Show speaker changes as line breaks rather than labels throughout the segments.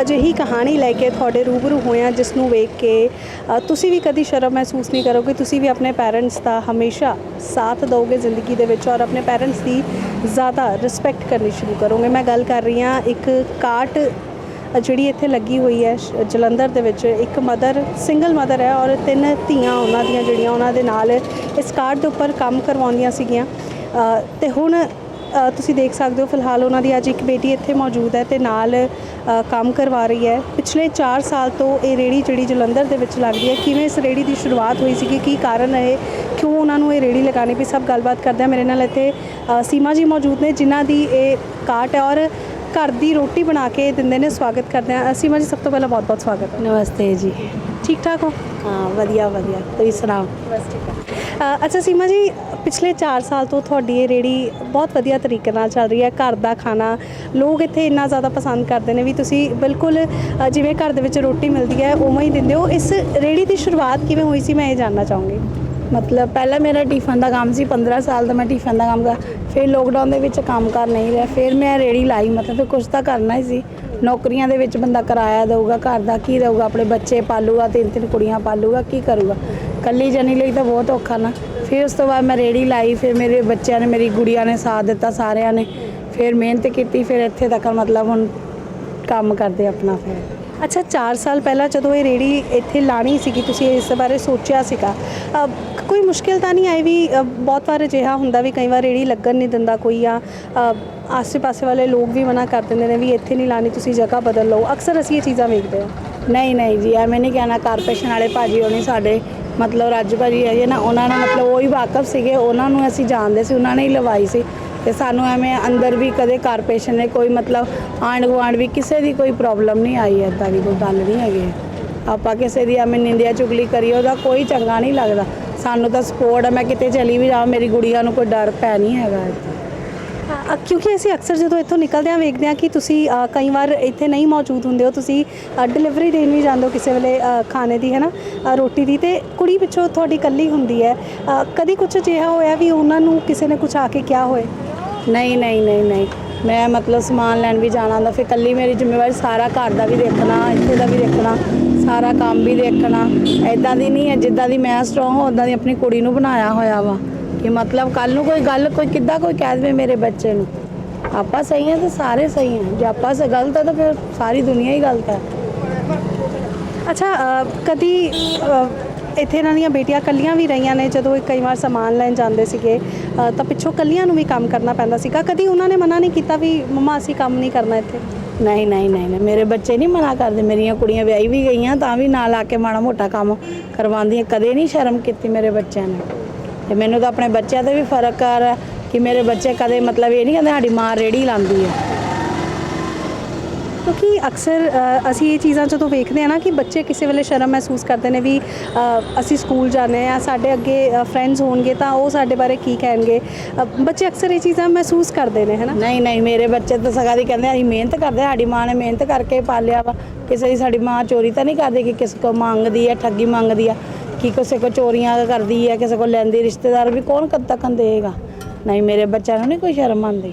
ਅਜਿਹੀ ਕਹਾਣੀ ਲੈ ਕੇ ਤੁਹਾਡੇ ਰੂਬਰੂ ਹੋਏ ਹਾਂ ਜਿਸ ਨੂੰ ਵੇਖ ਕੇ ਅ, ਤੁਸੀਂ ਵੀ ਕਦੀ ਸ਼ਰਮ ਮਹਿਸੂਸ ਨਹੀਂ ਕਰੋਗੇ ਤੁਸੀਂ ਵੀ ਆਪਣੇ ਪੇਰੈਂਟਸ ਦਾ ਹਮੇਸ਼ਾ ਸਾਥ ਦਿਓਗੇ ਜ਼ਿੰਦਗੀ ਦੇ ਵਿੱਚ ਔਰ ਆਪਣੇ ਪੇਰੈਂਟਸ ਦੀ ਜ਼ਿਆਦਾ ਰਿਸਪੈਕਟ ਕਰਨੀ ਸ਼ੁਰੂ ਕਰੋਗੇ। ਮੈਂ ਗੱਲ ਕਰ ਰਹੀ ਹਾਂ ਇੱਕ ਕਾਟ ਅ, ਜਿਹੜੀ ਇੱਥੇ ਲੱਗੀ ਹੋਈ ਹੈ ਸ਼- ਜਲੰਧਰ ਦੇ ਵਿੱਚ ਇੱਕ ਮਦਰ ਸਿੰਗਲ ਮਦਰ ਹੈ ਔਰ ਤਿੰਨ ਧੀਆਂ ਉਹਨਾਂ ਦੀਆਂ ਜਿਹੜੀਆਂ ਉਹਨਾਂ ਦੇ ਨਾਲ ਇਸ ਕਾਰਡ ਦੇ ਉੱਪਰ ਕੰਮ ਕਰਵਾਉਂਦੀਆਂ ਸੀਗੀਆਂ। ਅ, ਤੇ ਹੁਣ ਤੁਸੀਂ ਦੇਖ ਸਕਦੇ ਹੋ, ਫਿਲਹਾਲ ਉਹਨਾਂ ਦੀ ਅੱਜ ਇੱਕ ਬੇਟੀ ਇੱਥੇ ਮੌਜੂਦ ਹੈ ਤੇ ਨਾਲ ਕੰਮ ਕਰਵਾ ਰਹੀ ਹੈ। ਪਿਛਲੇ 4 ਸਾਲ ਤੋਂ ਇਹ ਰੇੜੀ ਜਿਹੜੀ ਜਲੰਧਰ ਦੇ ਵਿੱਚ ਲੱਗਦੀ ਹੈ, ਕਿਵੇਂ ਇਸ ਰੇੜੀ ਦੀ ਸ਼ੁਰੂਆਤ ਹੋਈ ਸੀਗੀ ਕੀ ਕਾਰਨ ਹੈ, ਕਿਉਂ ਉਹਨਾਂ ਨੂੰ ਇਹ ਰੇੜੀ ਲਗਾਉਣੀ ਪਈ, ਸਭ ਗੱਲਬਾਤ ਕਰਦੇ ਆ ਮੇਰੇ ਨਾਲ ਇੱਥੇ ਸੀਮਾ ਜੀ ਮੌਜੂਦ ਨੇ, ਜਿਨ੍ਹਾਂ ਦੀ ਇਹ ਕਾਟ ਹੈ ਔਰ ਘਰ ਦੀ ਰੋਟੀ ਬਣਾ ਕੇ ਦਿੰਦੇ ਨੇ। ਸਵਾਗਤ ਕਰਦੇ ਆ ਸੀਮਾ ਜੀ, ਸਭ ਤੋਂ ਪਹਿਲਾਂ ਬਹੁਤ-ਬਹੁਤ ਸਵਾਗਤ
ਨਮਸਤੇ ਜੀ।
ਠੀਕ ਠਾਕ ਹੋ?
ਹਾਂ ਵਧੀਆ ਵਧੀਆ। ਤੁਸੀਂ ਸੁਣਾਓ?
ਬਸ ਠੀਕ ਹੈ। ਅੱਛਾ ਸੀਮਾ ਜੀ ਪਿਛਲੇ 4 ਸਾਲ ਤੋਂ ਤੁਹਾਡੀ ਇਹ ਰੇੜੀ ਬਹੁਤ ਵਧੀਆ ਤਰੀਕੇ ਨਾਲ ਚੱਲ ਰਹੀ ਹੈ। ਘਰ ਦਾ ਖਾਣਾ ਲੋਕ ਇੱਥੇ ਇੰਨਾ ਜ਼ਿਆਦਾ ਪਸੰਦ ਕਰਦੇ ਨੇ ਵੀ ਤੁਸੀਂ ਬਿਲਕੁਲ ਜਿਵੇਂ ਘਰ ਦੇ ਵਿੱਚ ਰੋਟੀ ਮਿਲਦੀ ਹੈ ਉਵੇਂ ਹੀ ਦਿੰਦੇ ਹੋ। ਇਸ ਰੇੜੀ ਦੀ ਸ਼ੁਰੂਆਤ ਕਿਵੇਂ ਹੋਈ ਸੀ? ਮੈਂ ਇਹ ਜਾਣਨਾ ਚਾਹੂੰਗੀ।
ਮਤਲਬ ਪਹਿਲਾਂ ਮੇਰਾ ਟਿਫਨ ਦਾ ਕੰਮ ਸੀ 15 ਸਾਲ ਦਾ ਮੈਂ ਟਿਫਨ ਦਾ ਕੰਮ ਕਰ ਫਿਰ ਲੋਕਡਾਊਨ ਦੇ ਵਿੱਚ ਕੰਮ ਕਰ ਨਹੀਂ ਰਿਹਾ। ਫਿਰ ਮੈਂ ਰੇੜੀ ਲਾਈ ਮਤਲਬ ਫਿਰ ਕੁਝ ਤਾਂ ਕਰਨਾ ਹੀ ਸੀ। ਨੌਕਰੀਆਂ ਦੇ ਵਿੱਚ ਬੰਦਾ ਕਿਰਾਇਆ ਦੇਊਗਾ, ਘਰ ਦਾ ਕੀ ਦੇਊਗਾ, ਆਪਣੇ ਬੱਚੇ ਪਾਲੂਗਾ ਤਿੰਨ ਤਿੰਨ ਕੁੜੀਆਂ ਪਾਲੂਗਾ, ਕੀ ਕਰੂਗਾ? ਕੱਲੀ ਜਣੀ ਲਈ ਤਾਂ ਬਹੁਤ ਔਖਾ ਨਾ। ਫਿਰ ਉਸ ਤੋਂ ਬਾਅਦ ਮੈਂ ਰੇੜੀ ਲਾਈ, ਫਿਰ ਮੇਰੇ ਬੱਚਿਆਂ ਨੇ, ਮੇਰੀ ਗੁੜੀਆਂ ਨੇ ਸਾਥ ਦਿੱਤਾ ਸਾਰਿਆਂ ਨੇ। ਫਿਰ ਮਿਹਨਤ ਕੀਤੀ, ਫਿਰ ਇੱਥੇ ਤੱਕ ਮਤਲਬ ਹੁਣ ਕੰਮ ਕਰਦੇ ਆਪਣਾ ਫਿਰ।
ਅੱਛਾ 4 ਸਾਲ ਪਹਿਲਾਂ ਜਦੋਂ ਇਹ ਰੇੜੀ ਇੱਥੇ ਲਾਣੀ ਸੀਗੀ ਤੁਸੀਂ ਇਸ ਬਾਰੇ ਸੋਚਿਆ ਸੀਗਾ। ਕੋਈ ਮੁਸ਼ਕਿਲ ਤਾਂ ਨਹੀਂ ਆਈ ਵੀ ਬਹੁਤ ਵਾਰ ਅਜਿਹਾ ਹੁੰਦਾ ਵੀ ਕਈ ਵਾਰ ਰੇੜੀ ਲੱਗਣ ਨਹੀਂ ਦਿੰਦਾ ਕੋਈ ਆ ਅ, ਆਸੇ-ਪਾਸੇ ਵਾਲੇ ਲੋਕ ਵੀ ਮਨਾ ਕਰ ਦਿੰਦੇ ਨੇ ਵੀ ਇੱਥੇ ਨਹੀਂ ਲਾਣੀ ਤੁਸੀਂ ਜਗ੍ਹਾ ਬਦਲ ਲਓ। ਅਕਸਰ ਅਸੀਂ ਇਹ ਚੀਜ਼ਾਂ ਵੇਖਦੇ ਹਾਂ।
ਨਹੀਂ ਨਹੀਂ ਜੀ ਐਵੇਂ ਨਹੀਂ ਕਹਿਣਾ ਕਾਰਪੋਰੇਸ਼ਨ ਵਾਲੇ ਭਾਜੀ ਹੋਣੀ ਸਾਡੇ ਮਤਲਬ ਰਾਜੂ ਭਾਜੀ ਹੈ ਨਾ ਉਹਨਾਂ ਨਾਲ ਮਤਲਬ ਉਹ ਹੀ ਵਾਕਫ ਸੀਗੇ ਉਹਨਾਂ ਨੂੰ ਅਸੀਂ ਜਾਣਦੇ ਸੀ ਉਹਨਾਂ ਨੇ ਹੀ ਲਵਾਈ ਸੀ। ਤੇ ਸਾਨੂੰ ਐਵੇਂ ਅੰਦਰ ਵੀ ਕਦੇ ਕਾਰਪੋਰੇਸ਼ਨ ਨੇ ਕੋਈ ਮਤਲਬ ਆਂਢ ਗੁਆਂਢ ਵੀ ਕਿਸੇ ਦੀ ਕੋਈ ਪ੍ਰੋਬਲਮ ਨਹੀਂ ਆਈ ਐਦਾਂ ਦੀ ਕੋਈ ਗੱਲ ਨਹੀਂ ਹੈਗੀ। ਆਪਾਂ ਕਿਸੇ ਦੀ ਐਵੇਂ ਨਿੰਦਿਆ ਚੁਗਲੀ ਕਰੀਏ ਉਹਦਾ ਕੋਈ ਚੰਗਾ ਨਹੀਂ ਲੱਗਦਾ। ਸਾਨੂੰ ਤਾਂ ਸਪੋਰਟ ਹੈ ਮੈਂ ਕਿਤੇ ਚਲੀ ਵੀ ਜਾਵਾਂ ਮੇਰੀ ਗੁੜੀਆ ਨੂੰ ਕੋਈ ਡਰ ਪੈ ਨਹੀਂ ਹੈਗਾ।
ਅ, ਕਿਉਂਕਿ ਅਸੀਂ ਅਕਸਰ ਜਦੋਂ ਇੱਥੋਂ ਨਿਕਲਦੇ ਹਾਂ ਵੇਖਦੇ ਹਾਂ ਕਿ ਤੁਸੀਂ ਅ, ਕਈ ਵਾਰ ਇੱਥੇ ਨਹੀਂ ਮੌਜੂਦ ਹੁੰਦੇ ਹੋ। ਤੁਸੀਂ ਡਿਲੀਵਰੀ ਦੇਣ ਵੀ ਜਾਂਦੇ ਹੋ ਕਿਸੇ ਵੇਲੇ ਅ, ਖਾਣੇ ਦੀ ਹੈ ਨਾ? ਅ, ਰੋਟੀ ਦੀ ਤੇ ਕੁੜੀ ਪਿੱਛੋਂ ਤੁਹਾਡੀ ਇਕੱਲੀ ਹੁੰਦੀ ਹੈ। ਅ, ਕਦੀ ਕੁਝ ਅਜਿਹਾ ਹੋਇਆ ਵੀ ਉਹਨਾਂ ਨੂੰ ਕਿਸੇ ਨੇ ਕੁਝ ਆ ਕੇ ਕਿਹਾ ਹੋਏ?
ਨਹੀਂ ਨਹੀਂ ਨਹੀਂ ਨਹੀਂ। ਮੈਂ ਮਤਲਬ ਸਮਾਨ ਲੈਣ ਵੀ ਜਾਣਾ ਹੁੰਦਾ ਫਿਰ ਕੱਲੀ ਮੇਰੀ ਜ਼ਿੰਮੇਵਾਰੀ ਸਾਰਾ ਘਰ ਦਾ ਵੀ ਦੇਖਣਾ ਇੱਥੇ ਦਾ ਵੀ ਦੇਖਣਾ ਸਾਰਾ ਕੰਮ ਵੀ ਦੇਖਣਾ। ਐਦਾਂ ਦੀ ਨਹੀਂ ਹੈ ਜਿੱਦਾਂ ਦੀ ਮੈਂ ਸਟਰੋਂਗ ਹਾਂ ਉਦਾਂ ਦੀ ਆਪਣੀ ਕੁੜੀ ਨੂੰ ਬਣਾਇਆ ਹੋਇਆ ਵਾ। ਕਿ ਮਤਲਬ ਕੱਲ ਨੂੰ ਕੋਈ ਗੱਲ ਕੋਈ ਕਿੱਦਾਂ ਕੋਈ ਕਹਿ ਦੇਵੇ ਮੇਰੇ ਬੱਚੇ ਨੂੰ। ਆਪਾਂ ਸਹੀ ਹਾਂ ਤਾਂ ਸਾਰੇ ਸਹੀ ਹਾਂ। ਜੇ ਆਪਾਂ ਸੇ ਗਲਤ ਹੈ ਤਾਂ ਫਿਰ ਸਾਰੀ ਦੁਨੀਆ ਹੀ ਗਲਤ ਹੈ।
ਅੱਛਾ ਅ, ਕਦੀ ਅ, ਇੱਥੇ ਇਹਨਾਂ ਦੀਆਂ ਬੇਟੀਆਂ ਕੱਲੀਆਂ ਵੀ ਰਹੀਆਂ ਨੇ ਜਦੋਂ ਇਹ ਕਈ ਵਾਰ ਸਮਾਨ ਲੈਣ ਜਾਂਦੇ ਸੀਗੇ ਤਾਂ ਪਿੱਛੋਂ ਕੱਲੀਆਂ ਨੂੰ ਵੀ ਕੰਮ ਕਰਨਾ ਪੈਂਦਾ ਸੀਗਾ। ਕਦੀ ਉਹਨਾਂ ਨੇ ਮਨਾ ਨਹੀਂ ਕੀਤਾ ਵੀ ਮੰਮਾ ਅਸੀਂ ਕੰਮ ਨਹੀਂ ਕਰਨਾ ਇੱਥੇ?
ਨਹੀਂ ਨਹੀਂ ਨਹੀਂ ਨਹੀਂ, ਮੇਰੇ ਬੱਚੇ ਨਹੀਂ ਮਨਾ ਕਰਦੇ। ਮੇਰੀਆਂ ਕੁੜੀਆਂ ਵਿਆਹੀ ਵੀ ਗਈਆਂ ਤਾਂ ਵੀ ਨਾਲ ਆ ਕੇ ਮਾੜਾ ਮੋਟਾ ਕੰਮ ਕਰਵਾਉਂਦੀਆਂ। ਕਦੇ ਨਹੀਂ ਸ਼ਰਮ ਕੀਤੀ ਮੇਰੇ ਬੱਚਿਆਂ ਨੇ। ਤੇ ਮੈਨੂੰ ਤਾਂ ਆਪਣੇ ਬੱਚਿਆਂ ਤੇ ਵੀ ਫ਼ਰਕ ਆ ਰਿਹਾ ਕਿ ਮੇਰੇ ਬੱਚੇ ਕਦੇ ਮਤਲਬ ਇਹ ਨਹੀਂ ਕਹਿੰਦੇ ਸਾਡੀ ਮਾਂ ਰੇੜੀ ਲਾਉਂਦੀ ਹੈ
ਕਿਉਂਕਿ ਅਕਸਰ ਅ, ਅਸੀਂ ਇਹ ਚੀਜ਼ਾਂ ਜਦੋਂ ਵੇਖਦੇ ਹਾਂ ਨਾ ਕਿ ਬੱਚੇ ਕਿਸੇ ਵੇਲੇ ਸ਼ਰਮ ਮਹਿਸੂਸ ਕਰਦੇ ਨੇ ਵੀ ਅ, ਅਸੀਂ ਸਕੂਲ ਜਾਂਦੇ ਆ ਸਾਡੇ ਅੱਗੇ ਫਰੈਂਡਸ ਹੋਣਗੇ ਤਾਂ ਉਹ ਸਾਡੇ ਬਾਰੇ ਕੀ ਕਹਿਣਗੇ। ਅ, ਬੱਚੇ ਅਕਸਰ ਇਹ ਚੀਜ਼ਾਂ ਮਹਿਸੂਸ ਕਰਦੇ ਨੇ ਹੈਨਾ?
ਨਹੀਂ ਨਹੀਂ ਮੇਰੇ ਬੱਚੇ ਤਾਂ ਸਗਾ ਦੀ ਕਹਿੰਦੇ ਅਸੀਂ ਮਿਹਨਤ ਕਰਦੇ ਹਾਂ ਸਾਡੀ ਮਾਂ ਨੇ ਮਿਹਨਤ ਕਰਕੇ ਪਾਲਿਆ ਵਾ। ਕਿਸੇ ਦੀ ਸਾਡੀ ਮਾਂ ਚੋਰੀ ਤਾਂ ਨਹੀਂ ਕਰਦੀ ਕਿ ਕਿਸੇ ਕੋ ਮੰਗਦੀ ਹੈ ਠੱਗੀ ਮੰਗਦੀ ਆ ਕਿ ਕਿਸੇ ਕੋ ਚੋਰੀਆਂ ਕਰਦੀ ਹੈ ਕਿਸੇ ਕੋ ਲੈਂਦੀ ਰਿਸ਼ਤੇਦਾਰ ਵੀ ਕੌਣ ਕਦ ਤੱਕ ਦੇਗਾ ਨਹੀਂ ਮੇਰੇ ਬੱਚਿਆਂ ਨੂੰ ਨਹੀਂ ਕੋਈ ਸ਼ਰਮ ਆਉਂਦੀ।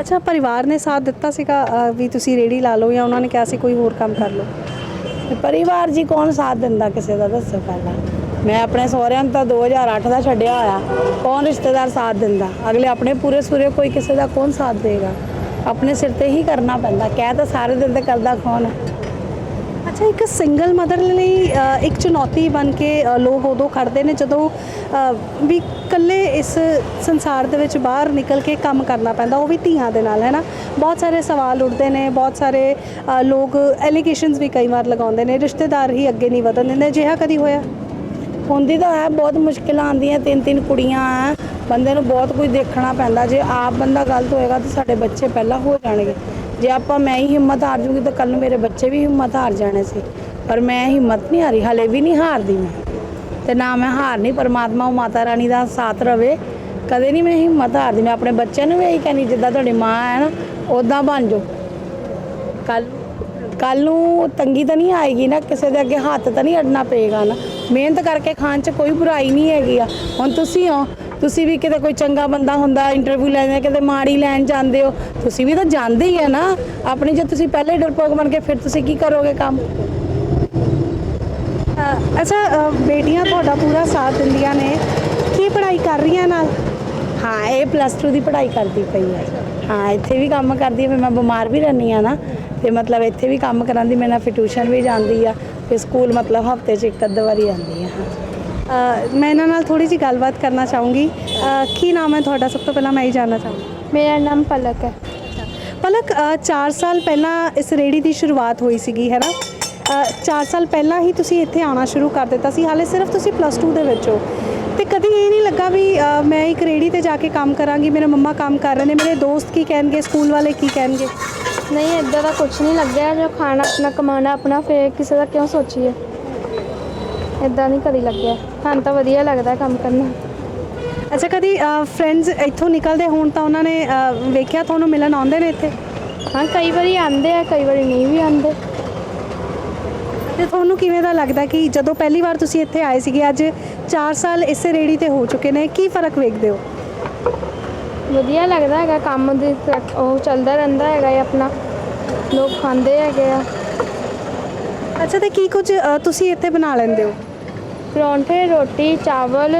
ਅੱਛਾ ਪਰਿਵਾਰ ਨੇ ਸਾਥ ਦਿੱਤਾ ਸੀਗਾ ਅ, ਵੀ ਤੁਸੀਂ ਰੇੜੀ ਲਾ ਲਓ ਜਾਂ ਉਹਨਾਂ ਨੇ ਕਿਹਾ ਸੀ ਕੋਈ ਹੋਰ ਕੰਮ ਕਰ ਲਓ?
ਤੇ ਪਰਿਵਾਰ ਜੀ ਕੌਣ ਸਾਥ ਦਿੰਦਾ ਕਿਸੇ ਦਾ ਦੱਸੋ ਪਹਿਲਾਂ। ਮੈਂ ਆਪਣੇ ਸਹੁਰਿਆਂ ਨੂੰ ਤਾਂ 2008 ਦਾ ਛੱਡਿਆ ਹੋਇਆ। ਕੌਣ ਰਿਸ਼ਤੇਦਾਰ ਸਾਥ ਦਿੰਦਾ? ਅਗਲੇ ਆਪਣੇ ਪੂਰੇ ਸੂਰੇ ਕੋਈ ਕਿਸੇ ਦਾ ਕੌਣ ਸਾਥ ਦੇਗਾ? ਆਪਣੇ ਸਿਰ ਤੇ ਹੀ ਕਰਨਾ ਪੈਂਦਾ। ਕਹਿ ਤਾਂ ਸਾਰੇ ਦਿਨ ਤੇ ਕਰਦਾ ਕੌਣ ਹੈ?
ਅੱਛਾ, ਇੱਕ ਸਿੰਗਲ ਮਦਰ ਲਈ ਇੱਕ ਚੁਣੌਤੀ ਬਣ ਕੇ ਲੋਕ ਉਦੋਂ ਖੜਦੇ ਨੇ ਜਦੋਂ ਵੀ ਇਕੱਲੇ ਇਸ ਸੰਸਾਰ ਦੇ ਵਿੱਚ ਬਾਹਰ ਨਿਕਲ ਕੇ ਕੰਮ ਕਰਨਾ ਪੈਂਦਾ, ਉਹ ਵੀ ਧੀਆਂ ਦੇ ਨਾਲ ਹੈ ਨਾ ਬਹੁਤ ਸਾਰੇ ਸਵਾਲ ਉੱਠਦੇ ਨੇ, ਬਹੁਤ ਸਾਰੇ ਲੋਕ ਐਲੀਗੇਸ਼ਨਸ ਵੀ ਕਈ ਵਾਰ ਲਗਾਉਂਦੇ ਨੇ, ਰਿਸ਼ਤੇਦਾਰ ਹੀ ਅੱਗੇ ਨਹੀਂ ਵਧਣ ਦਿੰਦੇ, ਅਜਿਹਾ ਕਦੀ ਹੋਇਆ?
ਹੁੰਦੀ ਤਾਂ ਹੈ, ਬਹੁਤ ਮੁਸ਼ਕਿਲਾਂ ਆਉਂਦੀਆਂ ਤਿੰਨ ਤਿੰਨ ਕੁੜੀਆਂ ਆ, ਬੰਦੇ ਨੂੰ ਬਹੁਤ ਕੁਝ ਦੇਖਣਾ ਪੈਂਦਾ, ਜੇ ਆਪ ਬੰਦਾ ਗਲਤ ਹੋਏਗਾ ਤਾਂ ਸਾਡੇ ਬੱਚੇ ਪਹਿਲਾਂ ਹੋ ਜਾਣਗੇ। ਜੇ ਆਪਾਂ ਮੈਂ ਹੀ ਹਿੰਮਤ ਹਾਰ ਜੂਗੀ ਤਾਂ ਕੱਲ ਨੂੰ ਮੇਰੇ ਬੱਚੇ ਵੀ ਹਿੰਮਤ ਹਾਰ ਜਾਣੇ ਸੀ। ਪਰ ਮੈਂ ਹਿੰਮਤ ਨਹੀਂ ਹਾਰੀ, ਹਲੇ ਵੀ ਨਹੀਂ ਹਾਰਦੀ ਮੈਂ। ਤੇ ਨਾ ਮੈਂ ਹਾਰ ਨਹੀਂ, ਪਰਮਾਤਮਾ ਉਹ ਮਾਤਾ ਰਾਣੀ ਦਾ ਸਾਥ ਰਵੇ। ਕਦੇ ਨਹੀਂ ਮੈਂ ਹਿੰਮਤ ਹਾਰਦੀ, ਮੈਂ ਆਪਣੇ ਬੱਚਿਆਂ ਨੂੰ ਵੀ ਇਹੀ ਕਹਿੰਦੀ, ਜਿੱਦਾਂ ਤੁਹਾਡੀ ਮਾਂ ਹੈ ਨਾ ਉਦਾਂ ਬਣ ਜਾਓ। ਕੱਲ ਕੱਲ ਨੂੰ ਤੰਗੀ ਤਾਂ ਨਹੀਂ ਆਏਗੀ ਨਾ, ਕਿਸੇ ਦੇ ਅੱਗੇ ਹੱਥ ਤਾਂ ਨਹੀਂ ਅੜਨਾ ਪਏਗਾ ਨਾ। ਮਿਹਨਤ ਕਰਕੇ ਖਾਣ 'ਚ ਕੋਈ ਬੁਰਾਈ ਨਹੀਂ ਹੈਗੀ ਆ। ਹੁਣ ਤੁਸੀਂ ਹੋ ਤੁਸੀਂ ਵੀ ਕਿਤੇ ਕੋਈ ਚੰਗਾ ਬੰਦਾ ਹੁੰਦਾ ਇੰਟਰਵਿਊ ਲੈਣੇ ਕਿਤੇ ਮਾੜੀ ਲੈਣ ਜਾਂਦੇ ਹੋ ਤੁਸੀਂ ਵੀ ਤਾਂ ਜਾਂਦੇ ਹੀ ਆ ਨਾ। ਆਪਣੀ ਜੇ ਤੁਸੀਂ ਪਹਿਲੇ ਡਰਪੋਕ ਬਣ ਕੇ ਫਿਰ ਤੁਸੀਂ ਕੀ ਕਰੋਗੇ ਕੰਮ?
ਅ, ਅੱਛਾ ਅ, ਬੇਟੀਆਂ ਤੁਹਾਡਾ ਪੂਰਾ ਸਾਥ ਦਿੰਦੀਆਂ ਨੇ। ਕੀ ਪੜ੍ਹਾਈ ਕਰ ਰਹੀਆਂ ਨਾਲ?
ਹਾਂ ਇਹ ਪਲੱਸ 2 ਦੀ ਪੜ੍ਹਾਈ ਕਰਦੀ ਪਈ ਹੈ। ਹਾਂ ਇੱਥੇ ਵੀ ਕੰਮ ਕਰਦੀ ਹੈ ਫਿਰ ਮੈਂ ਬਿਮਾਰ ਵੀ ਰਹਿੰਦੀ ਆ ਨਾ। ਤੇ ਮਤਲਬ ਇੱਥੇ ਵੀ ਕੰਮ ਕਰਾਂਦੀ ਮੇਰੇ ਨਾਲ ਫਿਰ ਟਿਊਸ਼ਨ ਵੀ ਜਾਂਦੀ ਆ ਫਿਰ ਸਕੂਲ ਮਤਲਬ ਹਫ਼ਤੇ 'ਚ ਇੱਕ ਅੱਧ ਵਾਰੀ ਆਉਂਦੀ ਆ।
ਮੈਂ ਇਹਨਾਂ ਨਾਲ ਥੋੜੀ ਜੀ ਗੱਲਬਾਤ ਕਰਨਾ ਚਾਹੂੰਗੀ। ਕੀ ਨਾਮ ਹੈ ਤੁਹਾਡਾ? ਸਭ ਤੋਂ ਪਹਿਲਾਂ ਮੈਂ ਹੀ ਜਾਣਨਾ ਚਾਹੂੰਗੀ।
ਮੇਰਾ ਨਾਮ ਪਲਕ ਹੈ।
ਪਲਕ 4 ਸਾਲ ਪਹਿਲਾਂ ਇਸ ਰੇੜੀ ਦੀ ਸ਼ੁਰੂਆਤ ਹੋਈ ਸੀਗੀ ਹੈ ਨਾ? 4 ਸਾਲ ਪਹਿਲਾਂ ਹੀ ਤੁਸੀਂ ਇੱਥੇ ਆਉਣਾ ਸ਼ੁਰੂ ਕਰ ਦਿੱਤਾ ਸੀ। ਹਾਲੇ ਸਿਰਫ ਤੁਸੀਂ ਪਲੱਸ 2 ਦੇ ਵਿੱਚ ਹੋ। ਤੇ ਕਦੀ ਇਹ ਨਹੀਂ ਲੱਗਾ ਵੀ ਮੈਂ ਇੱਕ ਰੇੜੀ ਤੇ ਜਾ ਕੇ ਕੰਮ ਕਰਾਂਗੀ ਮੇਰੇ ਮੰਮਾ ਕੰਮ ਕਰ ਰਹੇ ਨੇ ਮੇਰੇ ਦੋਸਤ ਕੀ ਕਹਿਣਗੇ ਸਕੂਲ ਵਾਲੇ ਕੀ ਕਹਿਣਗੇ?
ਨਹੀਂ ਇੱਦਾਂ ਦਾ ਕੁਝ ਨਹੀਂ ਲੱਗਿਆ। ਜੋ ਖਾਣਾ ਆਪਣਾ ਕਮਾਣਾ ਆਪਣਾ ਫੇਰ ਕਿਸੇ ਦਾ ਕਿਉਂ ਸੋਚੀਏ? ਇੱਦਾਂ ਨਹੀਂ ਕਦੀ ਲੱਗਿਆ। ਸਾਨੂੰ ਤਾਂ ਵਧੀਆ ਲੱਗਦਾ ਕੰਮ ਕਰਨਾ।
ਅੱਛਾ ਕਦੀ ਫਰੈਂਡਸ ਇੱਥੋਂ ਨਿਕਲਦੇ ਹੋਣ ਤਾਂ ਉਹਨਾਂ ਨੇ ਵੇਖਿਆ ਤੁਹਾਨੂੰ ਮਿਲਣ ਆਉਂਦੇ ਨੇ ਇੱਥੇ?
ਹਾਂ ਕਈ ਵਾਰੀ ਆਉਂਦੇ ਆ ਕਈ ਵਾਰੀ ਨਹੀਂ ਵੀ ਆਉਂਦੇ।
ਤੇ ਤੁਹਾਨੂੰ ਕਿਵੇਂ ਦਾ ਲੱਗਦਾ ਕਿ ਜਦੋਂ ਪਹਿਲੀ ਵਾਰ ਤੁਸੀਂ ਇੱਥੇ ਆਏ ਸੀਗੇ ਅੱਜ 4 ਸਾਲ ਇਸੇ ਰੇੜੀ ਤੇ ਹੋ ਚੁੱਕੇ ਨੇ ਕੀ ਫ਼ਰਕ ਵੇਖਦੇ ਹੋ?
ਵਧੀਆ ਲੱਗਦਾ ਹੈਗਾ ਕੰਮ ਦੀ ਉਹ ਚੱਲਦਾ ਰਹਿੰਦਾ ਹੈਗਾ ਇਹ ਆਪਣਾ। ਲੋਕ ਖਾਂਦੇ ਹੈਗੇ ਆ।
ਅੱਛਾ ਤੇ ਕੀ ਕੁਝ ਅ, ਤੁਸੀਂ ਇੱਥੇ ਬਣਾ ਲੈਂਦੇ ਹੋ?
ਪਰੌਂਠੇ ਰੋਟੀ ਚਾਵਲ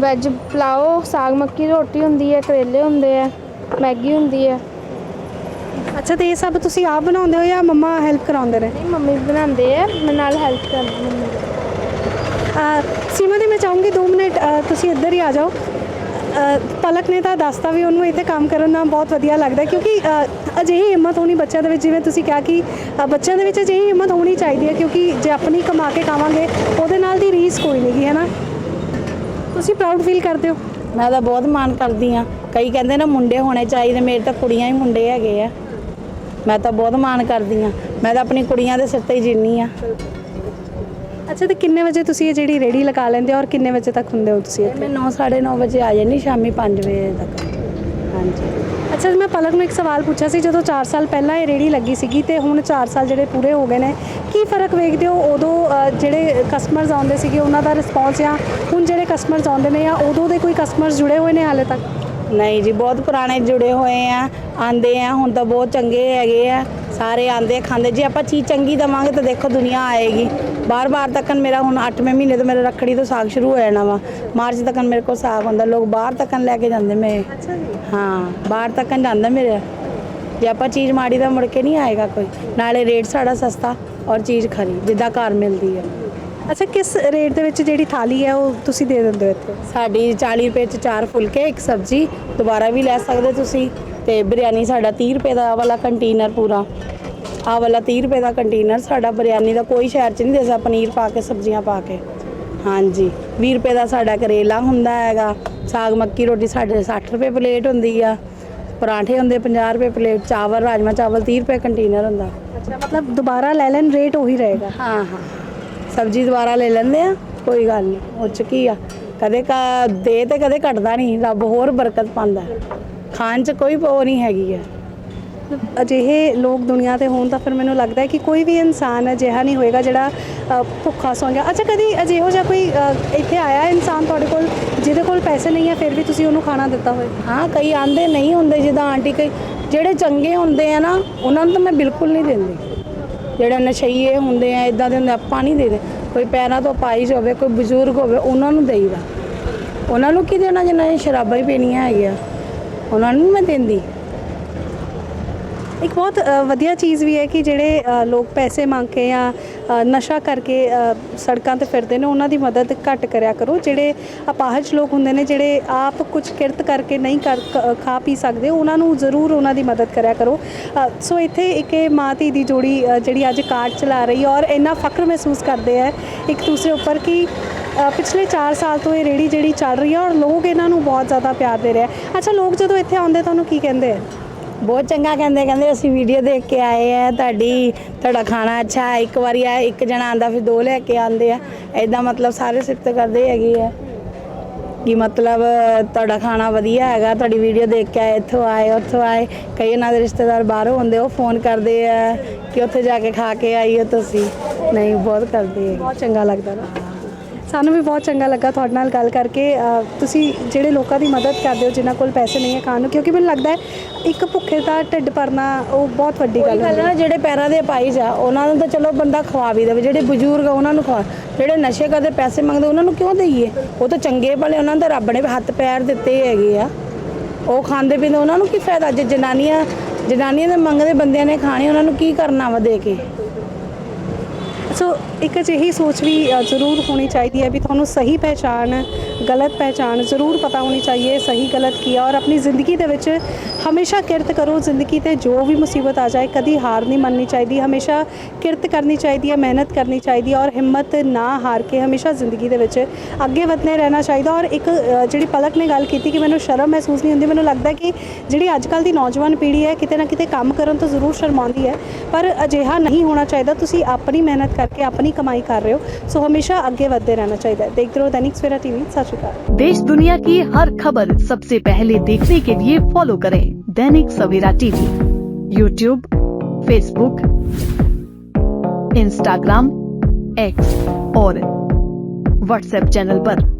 ਵੈਜ ਪਲਾਓ ਸਾਗ ਮੱਕੀ ਦੀ ਰੋਟੀ ਹੁੰਦੀ ਹੈ ਕਰੇਲੇ ਹੁੰਦੇ ਆ ਮੈਗੀ ਹੁੰਦੀ ਹੈ।
ਅੱਛਾ ਤੇ ਇਹ ਸਭ ਤੁਸੀਂ ਆਪ ਬਣਾਉਂਦੇ ਹੋ ਜਾਂ ਮੰਮਾ ਹੈਲਪ ਕਰਾਉਂਦੇ ਨੇ?
ਨਹੀਂ ਮੰਮੀ ਬਣਾਉਂਦੇ ਆ ਮੈਂ ਨਾਲ ਹੈਲਪ ਕਰਦੀ ਮੰਮੀ। ਦੀ।
ਸੀਮਾ ਦੀ ਮੈਂ ਚਾਹੂੰਗੀ 2 ਮਿੰਟ ਤੁਸੀਂ ਇੱਧਰ ਹੀ ਆ ਜਾਓ। ਪਲਕ ਨੇ ਤਾਂ ਦੱਸਤਾ ਵੀ ਉਹਨੂੰ ਇੱਥੇ ਕੰਮ ਕਰਨ ਨਾਲ ਬਹੁਤ ਵਧੀਆ ਲੱਗਦਾ ਕਿਉਂਕਿ ਅਜਿਹੀ ਹਿੰਮਤ ਹੋਣੀ ਬੱਚਿਆਂ ਦੇ ਵਿੱਚ, ਜਿਵੇਂ ਤੁਸੀਂ ਕਿਹਾ ਕਿ ਬੱਚਿਆਂ ਦੇ ਵਿੱਚ ਅਜਿਹੀ ਹਿੰਮਤ ਹੋਣੀ ਚਾਹੀਦੀ ਹੈ, ਕਿਉਂਕਿ ਜੇ ਆਪਣੀ ਕਮਾ ਕੇ ਖਾਵਾਂਗੇ, ਉਹਦੇ ਨਾਲ ਦੀ ਰੀਸ ਕੋਈ ਨਹੀਂ ਹੈ ਨਾ ਤੁਸੀਂ ਪ੍ਰਾਊਡ ਫੀਲ ਕਰਦੇ ਹੋ?
ਮੈਂ ਤਾਂ ਬਹੁਤ ਮਾਣ ਕਰਦੀ ਆ ਕਈ ਕਹਿੰਦੇ ਨਾ ਮੁੰਡੇ ਹੋਣੇ ਚਾਹੀਦੇ, ਮੇਰੇ ਤਾਂ ਕੁੜੀਆਂ ਹੀ ਮੁੰਡੇ ਹੈਗੇ ਆ। ਮੈਂ ਤਾਂ ਬਹੁਤ ਮਾਣ ਕਰਦੀ ਆ ਮੈਂ ਤਾਂ ਆਪਣੀ ਕੁੜੀਆਂ ਦੇ ਸਿਰ ਤੇ ਹੀ ਜਿੰਨੀ ਆ
ਅੱਛਾ ਤੇ ਕਿੰਨੇ ਵਜੇ ਤੁਸੀਂ ਇਹ ਜਿਹੜੀ ਰੇੜੀ ਲਗਾ ਲੈਂਦੇ ਹੋ ਔਰ ਕਿੰਨੇ ਵਜੇ ਤੱਕ ਹੁੰਦੇ ਹੋ ਤੁਸੀਂ ਇੱਥੇ?
ਮੈਂ 9:30 ਵਜੇ ਆ ਜਾਂਦੀ ਸ਼ਾਮੀ 5 ਵਜੇ ਤੱਕ। ਹਾਂਜੀ।
ਅੱਛਾ ਮੈਂ ਪਲਕ ਨੂੰ ਇੱਕ ਸਵਾਲ ਪੁੱਛਿਆ ਸੀ ਜਦੋਂ 4 ਸਾਲ ਪਹਿਲਾਂ ਇਹ ਰੇੜੀ ਲੱਗੀ ਸੀਗੀ ਤੇ ਹੁਣ 4 ਸਾਲ ਜਿਹੜੇ ਪੂਰੇ ਹੋ ਗਏ ਨੇ ਕੀ ਫ਼ਰਕ ਵੇਖਦੇ ਹੋ? ਉਦੋਂ ਜਿਹੜੇ ਕਸਟਮਰਸ ਆਉਂਦੇ ਸੀਗੇ ਉਹਨਾਂ ਦਾ ਰਿਸਪੌਂਸ ਜਾਂ ਹੁਣ ਜਿਹੜੇ ਕਸਟਮਰਸ ਆਉਂਦੇ ਨੇ ਜਾਂ ਉਦੋਂ ਦੇ ਕੋਈ ਕਸਟਮਰਸ ਜੁੜੇ ਹੋਏ ਨੇ ਹਾਲੇ ਤੱਕ?
ਨਹੀਂ ਜੀ ਬਹੁਤ ਪੁਰਾਣੇ ਜੁੜੇ ਹੋਏ ਆ ਆਂਦੇ ਆ ਹੁਣ ਤਾਂ ਬਹੁਤ ਚੰਗੇ ਹੈਗੇ ਆ। ਸਾਰੇ ਆਂਦੇ ਖਾਂਦੇ ਜੇ ਆਪਾਂ ਚੀਜ਼ ਚੰਗੀ ਦਵਾਂਗੇ ਤਾਂ ਦੇਖੋ ਦੁਨੀਆ ਆਏਗੀ। ਬਾਰ-ਬਾਰ ਤੱਕਨ ਮੇਰਾ ਹੁਣ 8ਵੇਂ ਮਹੀਨੇ ਤੋਂ ਮੇਰਾ ਰੱਖੜੀ ਤੋਂ ਸਾਗ ਸ਼ੁਰੂ ਹੋ ਜਾਣਾ ਵਾ। ਮਾਰਚ ਤੱਕਨ ਮੇਰੇ ਕੋਲ ਸਾਗ ਹੁੰਦਾ ਲੋਕ ਬਾਹਰ ਤੱਕਨ ਲੈ ਕੇ ਜਾਂਦੇ ਮੇਰੇ।
ਅੱਛਾ ਜੀ।
ਹਾਂ ਬਾਹਰ ਤੱਕਨ ਜਾਂਦਾ ਮੇਰੇ। ਜੇ ਆਪਾਂ ਚੀਜ਼ ਮਾੜੀ ਤਾਂ ਮੁੜ ਕੇ ਨਹੀਂ ਆਏਗਾ ਕੋਈ। ਨਾਲੇ ਰੇਟ ਸਾਡਾ ਸਸਤਾ ਔਰ ਚੀਜ਼ ਖਰੀ ਜਿੱਦਾਂ ਘਰ ਮਿਲਦੀ ਹੈ
ਅੱਛਾ ਕਿਸ ਰੇਟ ਦੇ ਵਿੱਚ ਜਿਹੜੀ ਥਾਲੀ ਹੈ ਉਹ ਤੁਸੀਂ ਦੇ ਦਿੰਦੇ ਹੋ ਇੱਥੇ?
ਸਾਡੀ 40 ਰੁਪਏ ਚ ਚਾਰ ਫੁਲਕੇ ਇੱਕ ਸਬਜ਼ੀ ਦੁਬਾਰਾ ਵੀ ਲੈ ਸਕਦੇ ਤੁਸੀਂ। ਤੇ ਬਿਰਿਆਨੀ ਸਾਡਾ 30 ਰੁਪਏ ਦਾ ਆਹ ਵਾਲਾ ਕੰਟੇਨਰ ਪੂਰਾ। ਆ ਵਾਲਾ 30 ਰੁਪਏ ਦਾ ਕੰਟੇਨਰ ਸਾਡਾ ਬਿਰਿਆਨੀ ਦਾ ਕੋਈ ਸ਼ਹਿਰ ਚ ਨਹੀਂ ਦੇ ਸਕਦਾ ਪਨੀਰ ਪਾ ਕੇ ਸਬਜ਼ੀਆਂ ਪਾ ਕੇ। ਹਾਂਜੀ 20 ਰੁਪਏ ਦਾ ਸਾਡਾ ਕਰੇਲਾ ਹੁੰਦਾ ਹੈਗਾ। ਸਾਗ ਮੱਕੀ ਰੋਟੀ ਸਾਡੇ 60 ਰੁਪਏ ਪਲੇਟ ਹੁੰਦੀ ਆ। ਪਰਾਂਠੇ ਹੁੰਦੇ 50 ਰੁਪਏ ਪਲੇਟ ਚਾਵਲ ਰਾਜਮਾ ਚਾਵਲ 30 ਰੁਪਏ ਕੰਟੇਨਰ ਹੁੰਦਾ।
ਅੱਛਾ ਮਤਲਬ ਦੁਬਾਰਾ ਲੈ ਲੈਣ ਰੇਟ ਉਹੀ ਰਹੇਗਾ।
ਹਾਂ ਹਾਂ। ਸਬਜ਼ੀ ਦੁਬਾਰਾ ਲੈ ਲੈਂਦੇ ਆ ਕੋਈ ਗੱਲ ਨਹੀਂ ਉਹ ਚ ਕੀ ਆ। ਕਦੇ ਕਾ ਦੇ ਤੇ ਕਦੇ ਘਟਦਾ ਨਹੀਂ ਰੱਬ ਹੋਰ ਬਰਕਤ ਪਾਉਂਦਾ। ਖਾਣ ਚ ਕੋਈ ਉਹ ਨਹੀਂ ਹੈਗੀ ਹੈ।
ਅਜਿਹੇ ਲੋਕ ਦੁਨੀਆ ਤੇ ਹੋਣ ਤਾਂ ਫਿਰ ਮੈਨੂੰ ਲੱਗਦਾ ਹੈ ਕਿ ਕੋਈ ਵੀ ਇਨਸਾਨ ਅਜਿਹਾ ਨਹੀਂ ਹੋਏਗਾ ਜਿਹੜਾ ਭੁੱਖਾ ਸੌਂ ਗਿਆ। ਅੱਛਾ, ਕਦੀ ਅਜਿਹੋ ਜਿਹਾ ਕੋਈ ਇੱਥੇ ਆਇਆ ਇਨਸਾਨ ਤੁਹਾਡੇ ਕੋਲ, ਜਿਹਦੇ ਕੋਲ ਪੈਸੇ ਨਹੀਂ ਹੈ, ਫਿਰ ਵੀ ਤੁਸੀਂ ਉਹਨੂੰ ਖਾਣਾ ਦਿੱਤਾ ਹੋਵੇ
ਹਾਂ, ਕਈ ਆਂਦੇ ਨਹੀਂ ਹੁੰਦੇ ਜਿੱਦਾਂ ਆਂਟੀ ਕਈ, ਜਿਹੜੇ ਚੰਗੇ ਹੁੰਦੇ ਆ ਨਾ, ਉਹਨਾਂ ਨੂੰ ਤਾਂ ਮੈਂ ਬਿਲਕੁਲ ਨਹੀਂ ਦਿੰਦੀ। ਜਿਹੜੇ ਨਸ਼ਈਏ ਹੁੰਦੇ ਆ ਇਦਾਂ ਦੇ ਹੁੰਦੇ ਆਪਾਂ ਨਹੀਂ ਦੇਦੇ। ਕੋਈ ਪੈਰਾਂ ਤੋਂ ਪਾਈ ਹੋਵੇ ਕੋਈ ਬਜ਼ੁਰਗ ਹੋਵੇ, ਉਹਨਾਂ ਨੂੰ ਦੇਈਦਾ। ਉਹਨਾਂ ਨੂੰ ਕੀ ਦੇਣਾ ਜਿਨ੍ਹਾਂ ਨੇ ਸ਼ਰਾਬਾਂ ਹੀ ਪੀਣੀਆਂ ਹੈਗੀਆਂ? ਉਹਨਾਂ ਨੂੰ ਮੈਂ ਦਿੰਦੀ।
ਇੱਕ ਬਹੁਤ ਵਧੀਆ ਚੀਜ਼ ਵੀ ਹੈ ਕਿ ਜਿਹੜੇ ਲੋਕ ਪੈਸੇ ਮੰਗ ਕੇ ਜਾਂ ਨਸ਼ਾ ਕਰਕੇ ਸੜਕਾਂ ਤੇ ਫਿਰਦੇ ਨੇ, ਉਹਨਾਂ ਦੀ ਮਦਦ ਘੱਟ ਕਰਿਆ ਕਰੋ। ਜਿਹੜੇ ਅਪਾਹਜ ਲੋਕ ਹੁੰਦੇ ਨੇ, ਜਿਹੜੇ ਆਪ ਕੁਝ ਕਿਰਤ ਕਰਕੇ ਨਹੀਂ ਕਰ ਖਾ ਪੀ ਸਕਦੇ, ਉਹਨਾਂ ਨੂੰ ਜ਼ਰੂਰ ਉਹਨਾਂ ਦੀ ਮਦਦ ਕਰਿਆ ਕਰੋ। ਸੋ ਇੱਥੇ ਇੱਕ ਇਹ ਮਾਂ ਧੀ ਦੀ ਜੋੜੀ ਜਿਹੜੀ ਅੱਜ ਕਾਰਡ ਚਲਾ ਰਹੀ ਹੈ ਔਰ ਇੰਨਾ ਫਖਰ ਮਹਿਸੂਸ ਕਰਦੇ ਹੈ ਇੱਕ ਦੂਸਰੇ ਉੱਪਰ ਕਿ ਪਿਛਲੇ 4 ਸਾਲ ਤੋਂ ਇਹ ਰੇੜੀ ਜਿਹੜੀ ਚੱਲ ਰਹੀ ਹੈ ਔਰ ਲੋਕ ਇਹਨਾਂ ਨੂੰ ਬਹੁਤ ਜ਼ਿਆਦਾ ਪਿਆਰ ਦੇ ਰਹੇ ਆ। ਅੱਛਾ ਲੋਕ ਜਦੋਂ ਇੱਥੇ ਆਉਂਦੇ ਤੁਹਾਨੂੰ ਕੀ ਕਹਿੰਦੇ ਆ?
ਬਹੁਤ ਚੰਗਾ ਕਹਿੰਦੇ ਕਹਿੰਦੇ ਅਸੀਂ ਵੀਡੀਓ ਦੇਖ ਕੇ ਆਏ ਆ ਤੁਹਾਡੀ ਤੁਹਾਡਾ ਖਾਣਾ ਅੱਛਾ ਹੈ ਇੱਕ ਵਾਰੀ ਆ ਇੱਕ ਜਣਾ ਆਂਦਾ ਫਿਰ ਦੋ ਲੈ ਕੇ ਆਂਦੇ ਆ। ਐਦਾਂ ਮਤਲਬ ਸਾਰੇ ਸਿਫਤ ਕਰਦੇ ਹੈਗੇ ਆ। ਕਿ ਮਤਲਬ ਤੁਹਾਡਾ ਖਾਣਾ ਵਧੀਆ ਹੈਗਾ ਤੁਹਾਡੀ ਵੀਡੀਓ ਦੇਖ ਕੇ ਆਏ ਇੱਥੋਂ ਆਏ ਉੱਥੋਂ ਆਏ। ਕਈ ਇਹਨਾਂ ਦੇ ਰਿਸ਼ਤੇਦਾਰ ਬਾਹਰੋਂ ਹੁੰਦੇ ਉਹ ਫੋਨ ਕਰਦੇ ਆ ਕਿ ਉੱਥੇ ਜਾ ਕੇ ਖਾ ਕੇ ਆਈਓ ਤੁਸੀਂ। ਨਹੀਂ ਬਹੁਤ ਕਰਦੇ
ਬਹੁਤ ਚੰਗਾ ਲੱਗਦਾ ਨਾ। ਸਾਨੂੰ ਵੀ ਬਹੁਤ ਚੰਗਾ ਲੱਗਾ ਤੁਹਾਡੇ ਨਾਲ ਗੱਲ ਕਰਕੇ। ਤੁਸੀਂ ਜਿਹੜੇ ਲੋਕਾਂ ਦੀ ਮਦਦ ਕਰਦੇ ਹੋ ਜਿਨ੍ਹਾਂ ਕੋਲ ਪੈਸੇ ਨਹੀਂ ਹੈ ਖਾਣ ਨੂੰ ਕਿਉਂਕਿ ਮੈਨੂੰ ਲੱਗਦਾ ਹੈ ਇੱਕ ਭੁੱਖੇ ਦਾ ਢਿੱਡ ਭਰਨਾ ਉਹ ਬਹੁਤ ਵੱਡੀ ਗੱਲ
ਹੈ ਨਾ ਜਿਹੜੇ ਪੈਰਾਂ ਦੇ ਪਾਈ ਜਾ ਉਹਨਾਂ ਨੂੰ ਤਾਂ ਚਲੋ ਬੰਦਾ ਖਵਾ ਵੀ ਦੇਵੇ ਜਿਹੜੇ ਬਜ਼ੁਰਗ ਆ ਉਹਨਾਂ ਨੂੰ ਖਵਾ। ਜਿਹੜੇ ਨਸ਼ੇ ਕਰਦੇ ਪੈਸੇ ਮੰਗਦੇ ਉਹਨਾਂ ਨੂੰ ਕਿਉਂ ਦਈਏ? ਉਹ ਤਾਂ ਚੰਗੇ ਭਲੇ ਉਹਨਾਂ ਤਾਂ ਰੱਬ ਨੇ ਹੱਥ ਪੈਰ ਦਿੱਤੇ ਹੈਗੇ ਆ। ਉਹ ਖਾਂਦੇ ਪੀਂਦੇ ਉਹਨਾਂ ਨੂੰ ਕੀ ਫਾਇਦਾ? ਜੇ ਜਨਾਨੀਆਂ ਜਨਾਨੀਆਂ ਦੇ ਮੰਗਦੇ ਬੰਦਿਆਂ ਨੇ ਖਾਣੇ ਉਹਨਾਂ ਨੂੰ ਕੀ ਕਰਨਾ ਵਾ ਦੇ ਕੇ?
ਸੋ ਇੱਕ ਅਜਿਹੀ ਸੋਚ ਵੀ ਜ਼ਰੂਰ ਹੋਣੀ ਚਾਹੀਦੀ ਹੈ ਵੀ ਤੁਹਾਨੂੰ ਸਹੀ ਪਹਿਚਾਨ ਗਲਤ ਪਹਿਚਾਨ ਜ਼ਰੂਰ ਪਤਾ ਹੋਣੀ ਚਾਹੀਏ, ਸਹੀ ਗਲਤ ਕੀ ਹੈ ਔਰ ਆਪਣੀ ਜ਼ਿੰਦਗੀ ਦੇ ਵਿੱਚ ਹਮੇਸ਼ਾ ਕਿਰਤ ਕਰੋ, ਜ਼ਿੰਦਗੀ ਤੇ ਜੋ ਵੀ ਮੁਸੀਬਤ ਆ ਜਾਏ, ਕਦੀ ਹਾਰ ਨਹੀਂ ਮੰਨਣੀ ਚਾਹੀਦੀ, ਹਮੇਸ਼ਾ ਕਿਰਤ ਕਰਨੀ ਚਾਹੀਦੀ ਹੈ, ਮਿਹਨਤ ਕਰਨੀ ਚਾਹੀਦੀ ਹੈ ਔਰ ਹਿੰਮਤ ਨਾ ਹਾਰ ਕੇ ਹਮੇਸ਼ਾ ਜ਼ਿੰਦਗੀ ਦੇ ਵਿੱਚ ਅੱਗੇ ਵਧਨੇ ਰਹਿਣਾ ਚਾਹੀਦਾ ਔਰ ਇੱਕ ਜਿਹੜੀ ਪਲਕ ਨੇ ਗੱਲ ਕੀਤੀ ਕਿ ਮੈਨੂੰ ਸ਼ਰਮ ਮਹਿਸੂਸ ਨਹੀਂ ਹੁੰਦੀ, ਮੈਨੂੰ ਲੱਗਦਾ ਕਿ ਜਿਹੜੀ ਅੱਜ ਕੱਲ ਦੀ ਨੌਜਵਾਨ ਪੀੜ੍ਹੀ ਹੈ, ਕਿਤੇ ਨਾ ਕਿਤੇ ਕੰਮ ਕਰਨ ਤੋਂ ਜ਼ਰੂਰ ਸ਼ਰਮਾਉਂਦੀ ਹੈ, ਪਰ ਅਜਿਹਾ ਨਹੀਂ ਹੋਣਾ ਚਾਹੀਦਾ, ਤੁਸੀਂ ਆਪਣੀ ਮਿਹਨਤ ਕਰਕੇ, ਆਪਣੀ ਕਮਾਈ ਕਰ ਰਹੇ ਹੋ ਸੋ ਹਮੇਸ਼ਾ ਅੱਗੇ ਵਧਦੇ ਰਹਿਣਾ ਚਾਹੀਦਾ ਹੈ ਦੇਖਦੇ ਰਹੋ ਦੈਨਿਕ ਸਵੇਰਾ ਟੀਵੀ ਸਤਿ ਸ਼੍ਰੀ ਅਕਾਲ
देश दुनिया की हर खबर सबसे पहले देखने के लिए फॉलो करें Dainik Savera TV YouTube Facebook Instagram X और व्हाट्सएप चैनल पर।